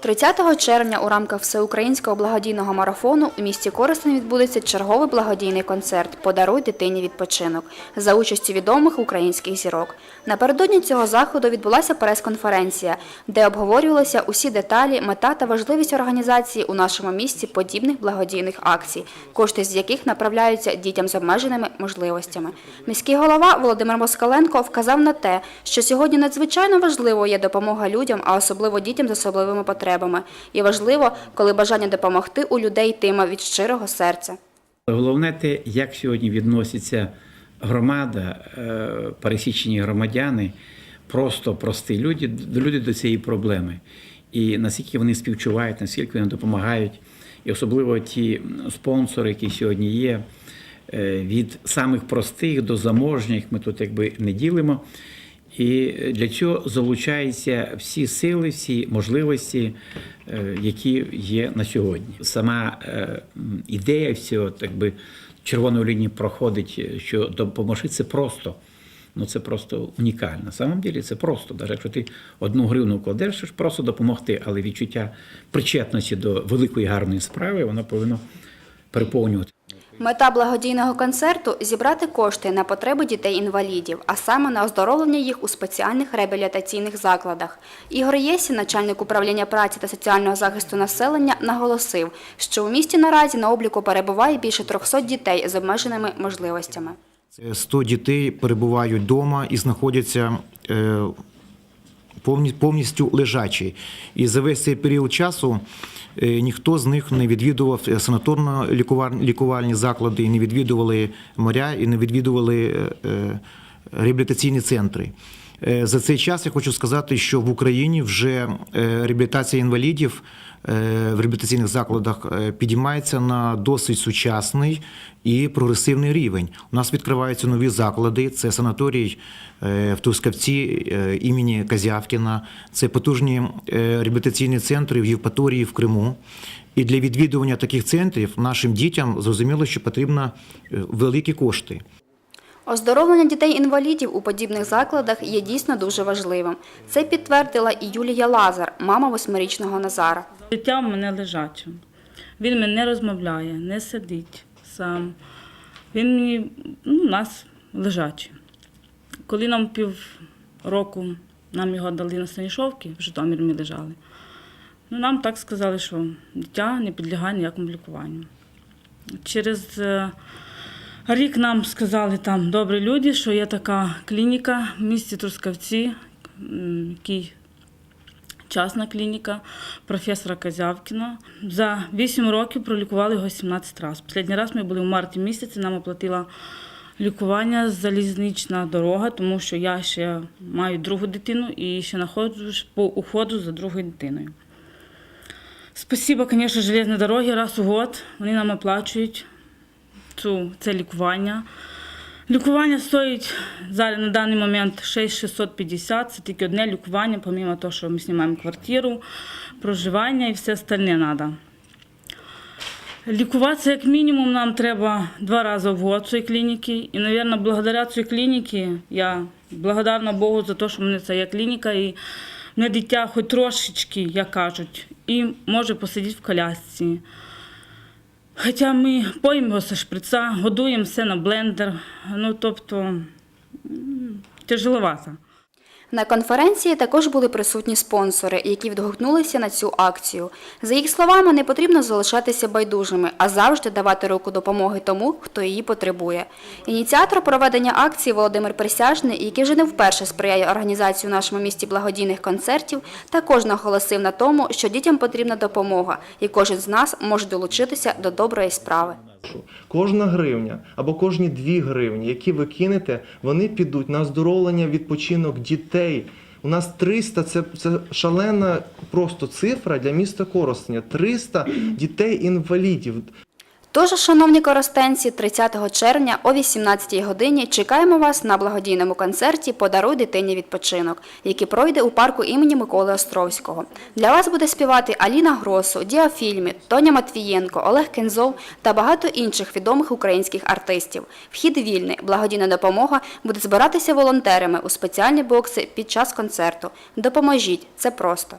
30 червня у рамках всеукраїнського благодійного марафону у місті Коростень відбудеться черговий благодійний концерт Подаруй дитині відпочинок за участю відомих українських зірок. Напередодні цього заходу відбулася прес-конференція, де обговорювалися усі деталі, мета та важливість організації у нашому місті подібних благодійних акцій, кошти з яких направляються дітям з обмеженими можливостями. Міський голова Володимир Москаленко вказав на те, що сьогодні надзвичайно важливо є допомога людям, а особливо дітям з особливими потребами. І важливо, коли бажання допомогти у людей йтиме від щирого серця. Головне те, як сьогодні відноситься громада, е, пересічені громадяни, просто прості люди, люди до цієї проблеми. І наскільки вони співчувають, наскільки вони допомагають, і особливо ті спонсори, які сьогодні є, е, від самих простих до заможніх, ми тут якби не ділимо. І для цього залучаються всі сили, всі можливості, е, які є на сьогодні. Сама е, ідея всього, так би червоної лінії проходить, що допоможи це просто. Ну це просто унікально. На самом деле це просто. Навіть якщо ти одну гривну ж просто допомогти, але відчуття причетності до великої гарної справи воно повинно переповнювати. Мета благодійного концерту зібрати кошти на потреби дітей-інвалідів, а саме на оздоровлення їх у спеціальних реабілітаційних закладах. Ігор Єсін, начальник управління праці та соціального захисту населення, наголосив, що у місті наразі на обліку перебуває більше 300 дітей з обмеженими можливостями. 100 дітей перебувають вдома і знаходяться е, повністю лежачі. І за весь цей період часу е, ніхто з них не відвідував санаторно-лікувальні заклади, не відвідували моря, і не відвідували е, е, реабілітаційні центри. Е, За цей час я хочу сказати, що в Україні вже е, реабілітація інвалідів е, в реабілітаційних закладах підіймається на досить сучасний і прогресивний рівень. У нас відкриваються нові заклади. Це санаторій в Тускавці імені Казявкіна, це потужні реабілітаційні центри в Євпаторії в Криму. І для відвідування таких центрів нашим дітям зрозуміло, що потрібно великі кошти. Оздоровлення дітей-інвалідів у подібних закладах є дійсно дуже важливим. Це підтвердила і Юлія Лазар, мама восьмирічного Назара. Дитя в мене лежаче. Він мене не розмовляє, не сидить сам. Він мені ну, у нас лежачий. Коли нам пів року нам його дали на Станішовки, в Житомирі ми лежали, ну, нам так сказали, що дитя не підлягає ніякому лікуванню. Через е, рік нам сказали там добрі люди, що є така клініка в місті Трускавці, який частна клініка професора Казявкіна. За 8 років пролікували його 17 разів. Останній раз ми були в марті місяці, нам оплатила лікування залізнична дорога, тому що я ще маю другу дитину і ще знаходжусь по уходу за другою дитиною. Спасибо, звісно, железні дороги раз у год. Вони нам оплачують цю, це лікування. Лікування стоїть зараз на даний момент 6650. Це тільки одне лікування, помимо того, що ми знімаємо квартиру, проживання і все остальне треба. Лікуватися як мінімум нам треба два рази в год в цій клініці. І, мабуть, благодаря цій клініці я благодарна Богу за те, що в мене це є клініка, і мене дитя хоч трошечки, як кажуть, і може посидіти в колясці. Хоча ми поїмо зі шприца, годуємо все на блендер. Ну, тобто, тяжеловато. На конференції також були присутні спонсори, які відгукнулися на цю акцію. За їх словами, не потрібно залишатися байдужими, а завжди давати руку допомоги тому, хто її потребує. Ініціатор проведення акції Володимир Присяжний, який вже не вперше сприяє організації у нашому місті благодійних концертів, також наголосив на тому, що дітям потрібна допомога, і кожен з нас може долучитися до доброї справи. Кожна гривня або кожні дві гривні, які ви кинете, вони підуть на оздоровлення відпочинок дітей. У нас 300 це, це шалена просто цифра для міста Коростеня. 300 дітей-інвалідів. Тож, шановні коростенці, 30 червня о 18 годині чекаємо вас на благодійному концерті Подаруй дитині відпочинок, який пройде у парку імені Миколи Островського. Для вас буде співати Аліна Гросу, Діафільмі, Тоня Матвієнко, Олег Кензов та багато інших відомих українських артистів. Вхід вільний. Благодійна допомога буде збиратися волонтерами у спеціальні бокси під час концерту. Допоможіть, це просто.